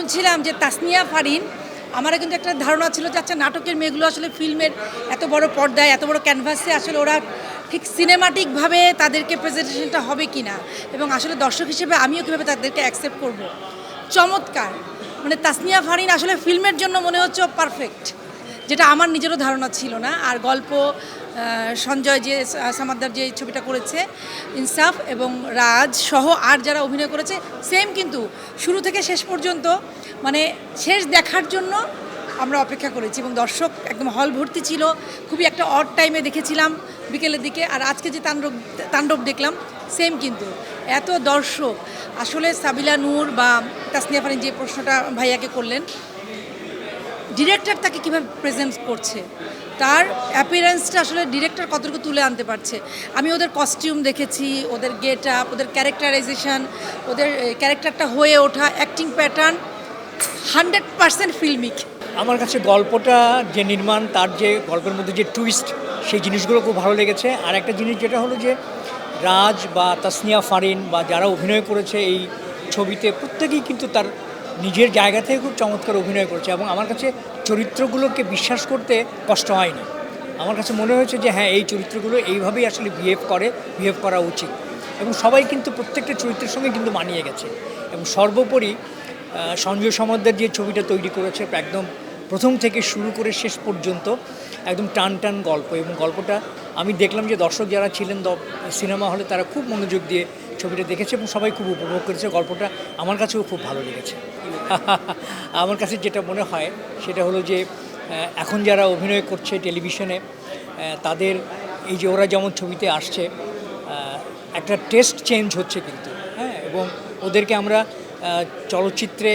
শুনছিলাম যে তাসনিয়া ফারিন আমার কিন্তু একটা ধারণা ছিল যে আচ্ছা নাটকের মেয়েগুলো আসলে ফিল্মের এত বড় পর্দায়, এত বড় ক্যানভাসে আসলে ওরা ঠিক সিনেমাটিকভাবে তাদেরকে প্রেজেন্টেশনটা হবে কি না এবং আসলে দর্শক হিসেবে আমিও কীভাবে তাদেরকে অ্যাকসেপ্ট করব? চমৎকার। মানে তাসনিয়া ফারিন আসলে ফিল্মের জন্য মনে হচ্ছে পারফেক্ট যেটা আমার নিজেরও ধারণা ছিল না। আর গল্প সঞ্জয় যে সামাদ্দার যে ছবিটা করেছে, ইনসাফ এবং রাজ সহ আর যারা অভিনয় করেছে সেম কিন্তু। শুরু থেকে শেষ পর্যন্ত মানে শেষ দেখার জন্য আমরা অপেক্ষা করেছি এবং দর্শক একদম হল ভর্তি ছিল। খুবই একটা অড টাইমে দেখেছিলাম বিকেলের দিকে। আর আজকে যে তাণ্ডব তাণ্ডব দেখলাম সেম কিন্তু। এত দর্শক। আসলে সাবিলা নূর বা তাসনিয়া ফারিন যে প্রশ্নটা ভাইয়াকে করলেন ডিরেক্টর তাকে কীভাবে প্রেজেন্ট করছে? তার অ্যাপিয়ারেন্সটা আসলে ডিরেক্টর কতটুকু তুলে আনতে পারছে? আমি ওদের কস্টিউম দেখেছি, ওদের গেট আপ ওদের ক্যারেক্টারাইজেশন ওদের ক্যারেক্টারটা হয়ে ওঠা acting pattern hundred percent filmic আমার কাছে গল্পটা যে নির্মাণ, তার যে গল্পের মধ্যে যে টুইস্ট সেই জিনিসগুলো খুব ভালো লেগেছে। আর একটা জিনিস যেটা হলো যে, রাজ বা তাসনিয়া ফারিন বা যারা অভিনয় করেছে এই ছবিতে, প্রত্যেকেই কিন্তু তার নিজের জায়গা থেকে খুব চমৎকার অভিনয় করেছে। এবং আমার কাছে চরিত্রগুলোকে বিশ্বাস করতে কষ্ট হয়নি। আমার কাছে মনে হয়েছে যে হ্যাঁ এই চরিত্রগুলো এইভাবেই আসলে বিহেভ করে বিহেভ করা উচিত। এবং সবাই কিন্তু প্রত্যেকটা চরিত্রের সঙ্গে কিন্তু মানিয়ে গেছে। এবং সর্বোপরি সঞ্জয় সমাদ্দার যে ছবিটা তৈরি করেছে, একদম প্রথম থেকে শুরু করে শেষ পর্যন্ত একদম টান টান গল্প এবং গল্পটা আমি দেখলাম যে দর্শক যারা ছিলেন সিনেমা হলে তারা খুব মনোযোগ দিয়ে ছবিটা দেখেছে এবং সবাই খুব উপভোগ করেছে। গল্পটা আমার কাছেও খুব ভালো লেগেছে। আমার কাছে যেটা মনে হয় সেটা হলো যে এখন যারা অভিনয় করছে টেলিভিশনে তাদের এই যে ওরা যেমন ছবিতে আসছে একটা টেস্ট চেঞ্জ হচ্ছে কিন্তু হ্যাঁ এবং ওদেরকে আমরা চলচ্চিত্রে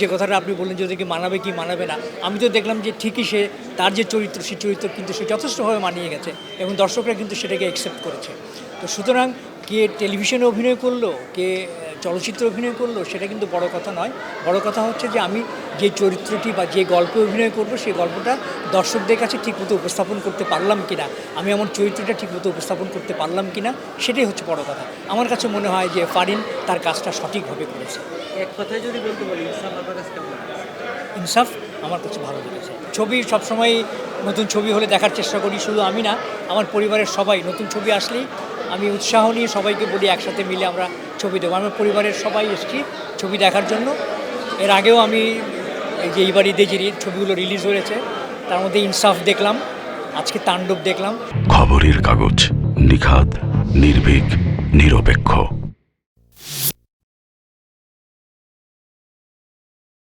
যে কথাটা আপনি বললেন যে ওদেরকে মানাবে কি মানাবে না, আমি তো দেখলাম যে ঠিকই সে তার যে চরিত্র, সে চরিত্র কিন্তু সে যথেষ্টভাবে মানিয়ে গেছে এবং দর্শকরা কিন্তু সেটাকে অ্যাকসেপ্ট করেছে। তো সুতরাং কে টেলিভিশনে অভিনয় করল, কে চলচ্চিত্রে অভিনয় করল সেটা কিন্তু বড় কথা নয়। বড় কথা হচ্ছে যে আমি যে চরিত্রটি বা যে গল্পে অভিনয় করব সেই গল্পটা দর্শকদের কাছে ঠিকমতো উপস্থাপন করতে পারলাম কিনা আমি আমার চরিত্রটা ঠিকমতো উপস্থাপন করতে পারলাম কিনা সেটাই হচ্ছে বড় কথা। আমার কাছে মনে হয় যে ফারিন তার কাজটা সঠিকভাবে করেছে। এক কথায় যদি বলতে বলি ইনসাফ আপনার কাছে কেমন ইনসাফ আমার কাছে ভালো লেগেছে। ছবি সবসময় নতুন ছবি হলে দেখার চেষ্টা করি শুধু আমি না আমার পরিবারের সবাই নতুন ছবি আসলেই আমি উৎসাহ নিয়ে সবাইকে বলি, একসাথে মিলে আমরা ছবি দেবো। আমার পরিবারের সবাই এসেছি ছবি দেখার জন্য। এর আগেও আমি এই যে এইবার ঈদে ছবিগুলো রিলিজ হয়েছে, তার মধ্যে ইনসাফ দেখলাম, আজকে তাণ্ডব দেখলাম। খবরের কাগজ নিখাত নির্ভীক, নিরপেক্ষ।